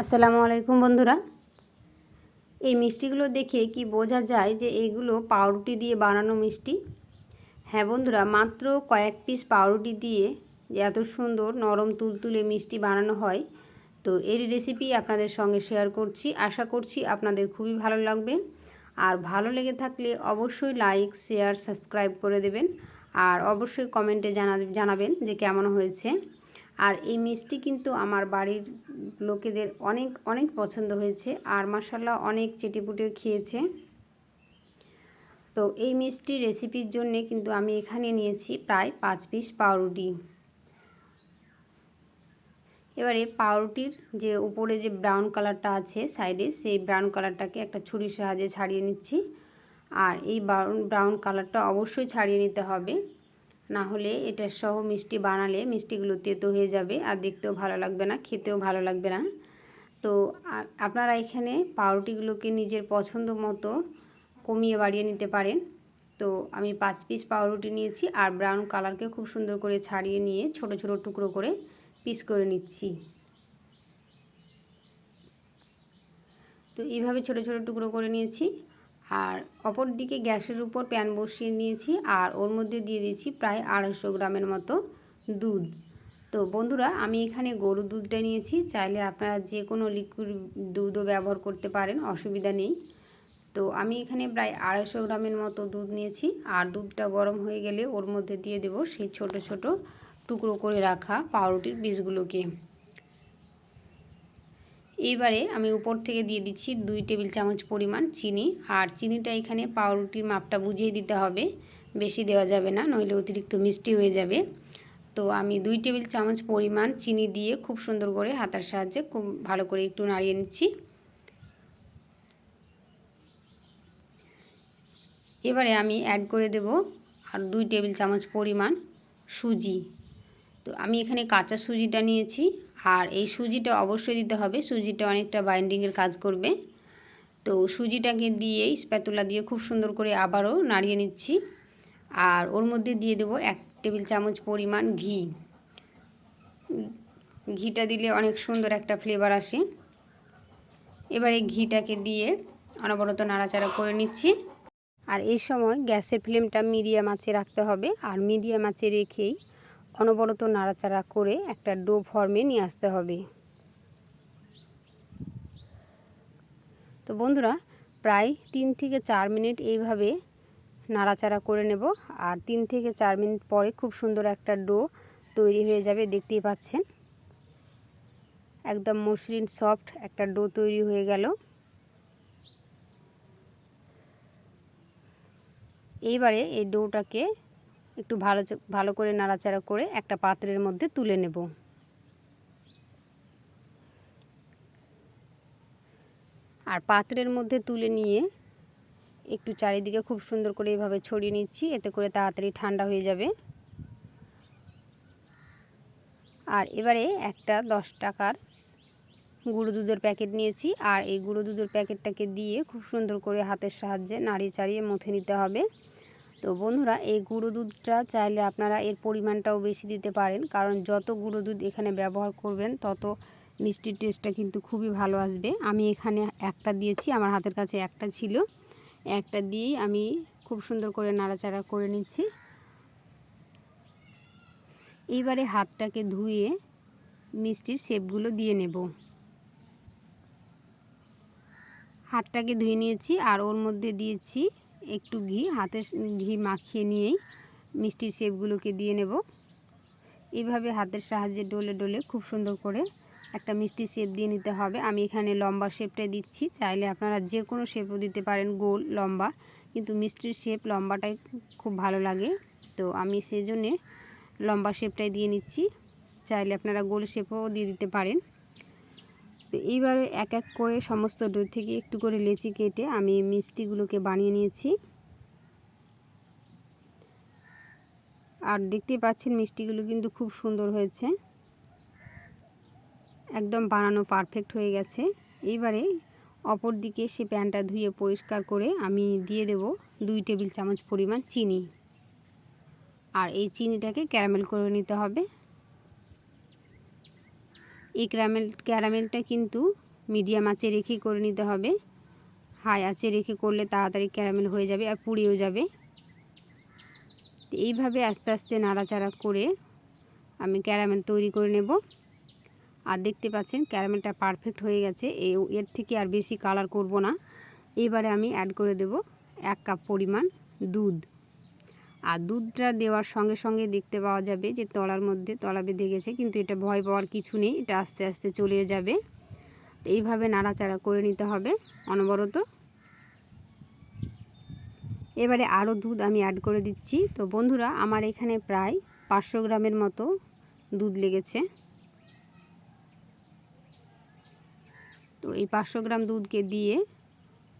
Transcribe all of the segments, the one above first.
আসসালামু আলাইকুম বন্ধুরা। এই মিষ্টিগুলো দেখে কি বোঝা যায় যে এইগুলো পাউরুটি দিয়ে বানানো মিষ্টি? হ্যাঁ বন্ধুরা, মাত্র কয়েক পিস পাউরুটি দিয়ে যে এত সুন্দর নরম তুলতুলে মিষ্টি বানানো হয়, তো এর রেসিপি আপনাদের সঙ্গে শেয়ার করছি। আশা করছি আপনাদের খুবই ভালো লাগবে। আর ভালো লেগে থাকলে অবশ্যই লাইক শেয়ার সাবস্ক্রাইব করে দেবেন। আর অবশ্যই কমেন্টে জানা জানাবেন যে কেমন হয়েছে। আর এই মিষ্টি কিন্তু আমার বাড়ির লোকেদের অনেক অনেক পছন্দ হয়েছে আর মাসাল্লাহ অনেক চেটেপুটে খেয়েছে। তো এই মিষ্টি রেসিপির জন্য কিন্তু আমি এখানে নিয়েছি প্রায় পাঁচ পিস পাউরুটি। এবারে পাউরুটির যে উপরে যে ব্রাউন কালারটা আছে সাইডে, সেই ব্রাউন কালারটাকে একটা ছুরির সাহায্যে ছাড়িয়ে নিচ্ছি। আর এই ব্রাউন ব্রাউন কালারটা অবশ্যই ছাড়িয়ে নিতে হবে। না হলে এটা সহ মিষ্টি বানালে মিষ্টিগুলো তেতো হয়ে যাবে আর দেখতেও ভালো লাগবে না, খেতেও ভালো লাগবে না। তো আপনারা এখানে পাউরুটিগুলোকে নিজের পছন্দ মতো কমিয়ে বাড়িয়ে নিতে পারেন। তো আমি পাঁচ পিস পাউরুটি নিয়েছি আর ব্রাউন কালারকে খুব সুন্দর করে ছাড়িয়ে নিয়ে ছোট ছোট টুকরো করে পিস করে নিচ্ছি। তো এইভাবে ছোট ছোট টুকরো করে নিয়েছি। আর অপর দিকে গ্যাসের উপর প্যান বসিয়ে নিয়েছি আর ওর মধ্যে দিয়ে দিয়েছি প্রায় আড়াইশো গ্রামের মতো দুধ। তো বন্ধুরা, আমি এখানে গরুর দুধটা নিয়েছি। চাইলে আপনারা যে কোনো লিকুইড দুধও ব্যবহার করতে পারেন, অসুবিধা নেই। তো আমি এখানে প্রায় আড়াইশো গ্রামের মতো দুধ নিয়েছি। আর দুধটা গরম হয়ে গেলে ওর মধ্যে দিয়ে দেব সেই ছোট ছোট টুকরো করে রাখা পাউরুটির বীজগুলোকে। এইবারে আমি উপর থেকে দিয়ে দিচ্ছি দুই টেবিল চামচ পরিমাণ চিনি। আর চিনিটা এখানে পাউরুটির মাপটা বুঝিয়ে দিতে হবে। বেশি দেওয়া যাবে না, নইলে অতিরিক্ত মিষ্টি হয়ে যাবে। তো আমি দুই টেবিল চামচ পরিমাণ চিনি দিয়ে খুব সুন্দর করে হাতার সাহায্যে খুব ভালো করে একটু নাড়িয়ে নিচ্ছি। এবারে আমি অ্যাড করে দেব আর দুই টেবিল চামচ পরিমাণ সুজি। তো আমি এখানে কাঁচা সুজিটা নিয়েছি। আর এই সুজিটা অবশ্যই দিতে হবে। সুজিটা অনেকটা বাইন্ডিংয়ের কাজ করবে। তো সুজিটাকে দিয়ে স্প্যাতুলা দিয়ে খুব সুন্দর করে আবারও নাড়িয়ে নিচ্ছি। আর ওর মধ্যে দিয়ে দেবো এক টেবিল চামচ পরিমাণ ঘি। ঘিটা দিলে অনেক সুন্দর একটা ফ্লেভার আসে। এবারে ঘিটাকে দিয়ে অনবরত নাড়াচাড়া করে নিচ্ছি। আর এই সময় গ্যাসের ফ্লেমটা মিডিয়াম আঁচে রাখতে হবে। আর মিডিয়াম আঁচে রেখেই অনবরত নাড়াচাড়া করে একটা ডো ফর্মে নিয়ে আসতে হবে। তো বন্ধুরা, প্রায় তিন থেকে চার মিনিট এইভাবে নাড়াচাড়া করে নেব। আর তিন থেকে চার মিনিট পরে খুব সুন্দর একটা ডো তৈরি হয়ে যাবে, দেখতেই পাচ্ছেন। একদম মসৃণ, সফট একটা ডো তৈরি হয়ে গেল। এইবারে এই ডোটাকে একটু ভালো ভালো করে নাড়াচাড়া করে একটা পাত্রের মধ্যে তুলে নেব। আর পাত্রের মধ্যে তুলে নিয়ে একটু চারিদিকে খুব সুন্দর করে এভাবে ছড়িয়ে নিচ্ছি, এতে করে তাড়াতাড়ি ঠান্ডা হয়ে যাবে। আর এবারে একটা দশ টাকার গুঁড়ো দুধের প্যাকেট নিয়েছি, আর এই গুঁড়ো দুধের প্যাকেটটাকে দিয়ে খুব সুন্দর করে হাতের সাহায্যে নাড়িয়ে চাড়িয়ে মথে নিতে হবে। তো বন্ধুরা, এই গুঁড়ো দুধটা চাইলে আপনারা এর পরিমাণটাও বেশি দিতে পারেন। কারণ যত গুঁড়ো দুধ এখানে ব্যবহার করবেন, তত মিষ্টির টেস্টটা কিন্তু খুবই ভালো আসবে। আমি এখানে একটা দিয়েছি, আমার হাতের কাছে একটা ছিল। একটা দিয়েই আমি খুব সুন্দর করে নাড়াচাড়া করে নিচ্ছি। এইবারে হাতটাকে ধুয়ে মিষ্টির শেপগুলো দিয়ে নেব। হাতটাকে ধুয়ে নিয়েছি, আর ওর মধ্যে দিয়েছি একটু ঘি, হাতে ঘি মাখিয়ে নিয়েই মিষ্টির শেপগুলোকে দিয়ে নেব। এভাবে হাতের সাহায্যে ডলে ডলে খুব সুন্দর করে একটা মিষ্টি শেপ দিয়ে নিতে হবে। আমি এখানে লম্বা শেপটাই দিচ্ছি। চাইলে আপনারা যে কোনো শেপও দিতে পারেন, গোল, লম্বা। কিন্তু মিষ্টির শেপ লম্বাটাই খুব ভালো লাগে। তো আমি সেই জন্যে লম্বা শেপটাই দিয়ে নিচ্ছি। চাইলে আপনারা গোল শেপও দিয়ে দিতে পারেন। এইবারে এক এক করে সমস্ত ডো থেকে একটু করে লেচি কেটে আমি মিষ্টিগুলোকে বানিয়ে নিয়েছি। আর দেখতেই পাচ্ছেন মিষ্টিগুলো কিন্তু খুব সুন্দর হয়েছে। একদম বানানো পারফেক্ট হয়ে গেছে। এইবারে অপর দিকে সে প্যানটা ধুয়ে পরিষ্কার করে আমি দিয়ে দেব দুই টেবিল চামচ পরিমাণ চিনি। আর এই চিনিটাকে ক্যারামেল করে নিতে হবে। এই ক্যারামেল, ক্যারামেলটা কিন্তু মিডিয়াম আঁচে রেখে করে নিতে হবে। হাই আঁচে রেখে করলে তাড়াতাড়ি ক্যারামেল হয়ে যাবে আর পুড়েও যাবে। তো এইভাবে আস্তে আস্তে নাড়াচাড়া করে আমি ক্যারামেল তৈরি করে নেব। আর দেখতে পাচ্ছেন ক্যারামেলটা পারফেক্ট হয়ে গেছে। এর থেকে আর বেশি কালার করব না। এবারে আমি অ্যাড করে দেব এক কাপ পরিমাণ দুধ। আর দুধটা দেওয়ার সঙ্গে সঙ্গে দেখতে পাওয়া যাবে যে তলার মধ্যে তলা বেঁধে গেছে, কিন্তু এটা ভয় পাওয়ার কিছু নেই, এটা আস্তে আস্তে চলে যাবে। তো এইভাবে নাড়াচাড়া করে নিতে হবে অনবরত। এবারে আরও দুধ আমি অ্যাড করে দিচ্ছি। তো বন্ধুরা, আমার এখানে প্রায় পাঁচশো গ্রামের মতো দুধ লেগেছে। তো এই পাঁচশো গ্রাম দুধকে দিয়ে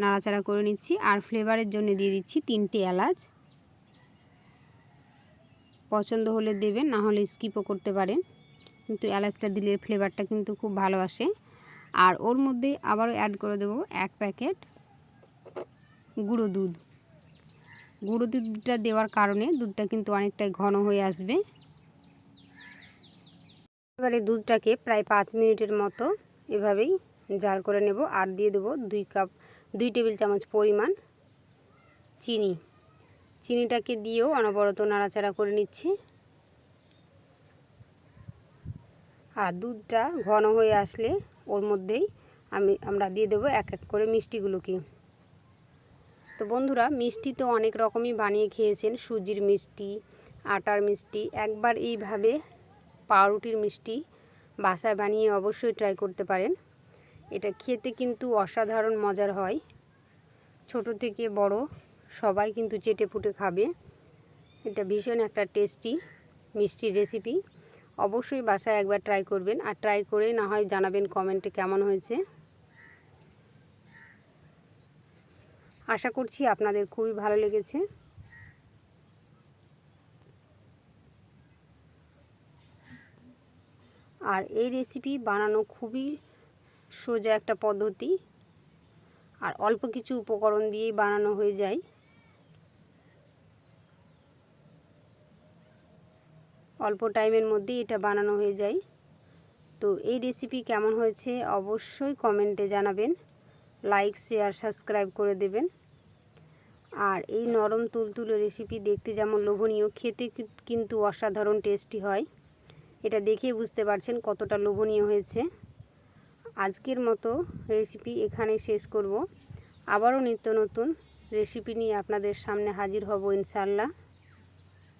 নাড়াচাড়া করে নিচ্ছি। আর ফ্লেভারের জন্য দিয়ে দিচ্ছি তিনটে এলাচ। পছন্দ হলে দেবেন, না হলে স্কিপও করতে পারেন। কিন্তু এলাচটা দিলে ফ্লেভারটা কিন্তু খুব ভালো আসে। আর ওর মধ্যে আবারও অ্যাড করে দেবো এক প্যাকেট গুঁড়ো দুধ। গুঁড়ো দুধটা দেওয়ার কারণে দুধটা কিন্তু অনেকটাই ঘন হয়ে আসবে। এবারে দুধটাকে প্রায় পাঁচ মিনিটের মতো এভাবেই জাল করে নেব। আর দিয়ে দেবো দুই কাপ দুই টেবিল চামচ পরিমাণ চিনি। চিনিটাকে দিয়েও অনবরত নাড়াচাড়া করে নিচ্ছি। আর দুধটা ঘন হয়ে আসলে ওর মধ্যেই আমি, আমরা দিয়ে দেবো এক এক করে মিষ্টিগুলোকে। তো বন্ধুরা, মিষ্টি তো অনেক রকমই বানিয়ে খেয়েছেন, সুজির মিষ্টি, আটার মিষ্টি, একবার এইভাবে পাউরুটির মিষ্টি বাসায় বানিয়ে অবশ্যই ট্রাই করতে পারেন। এটা খেতে কিন্তু অসাধারণ মজার হয়, ছোট থেকে বড়। সবাই কিন্তু চেটে ফুটে খাবে। এটা ভীষণ একটা টেস্টি মিষ্টির রেসিপি অবশ্যই বাসায় একবার ট্রাই করবেন আর ট্রাই করে না হয় জানাবেন কমেন্টে কেমন হয়েছে। আশা করছি আপনাদের খুবই ভালো লেগেছে। আর এই রেসিপি বানানো খুবই সোজা একটা পদ্ধতি। আর অল্প কিছু উপকরণ দিয়েই বানানো হয়ে যায়। অল্প টাইমের মধ্যেই এটা বানানো হয়ে যায়। তো এই রেসিপি কেমন হয়েছে অবশ্যই কমেন্টে জানাবেন। লাইক শেয়ার সাবস্ক্রাইব করে দেবেন। আর এই নরম তুলতুলে রেসিপি দেখতে যেমন লোভনীয়, খেতে কিন্তু অসাধারণ টেস্টি হয়। এটা দেখে বুঝতে পারছেন কতটা লোভনীয় হয়েছে। আজকের মতো রেসিপি এখানে শেষ করব। আবারও নিত্য নতুন রেসিপি নিয়ে আপনাদের সামনে হাজির হব ইনশাল্লাহ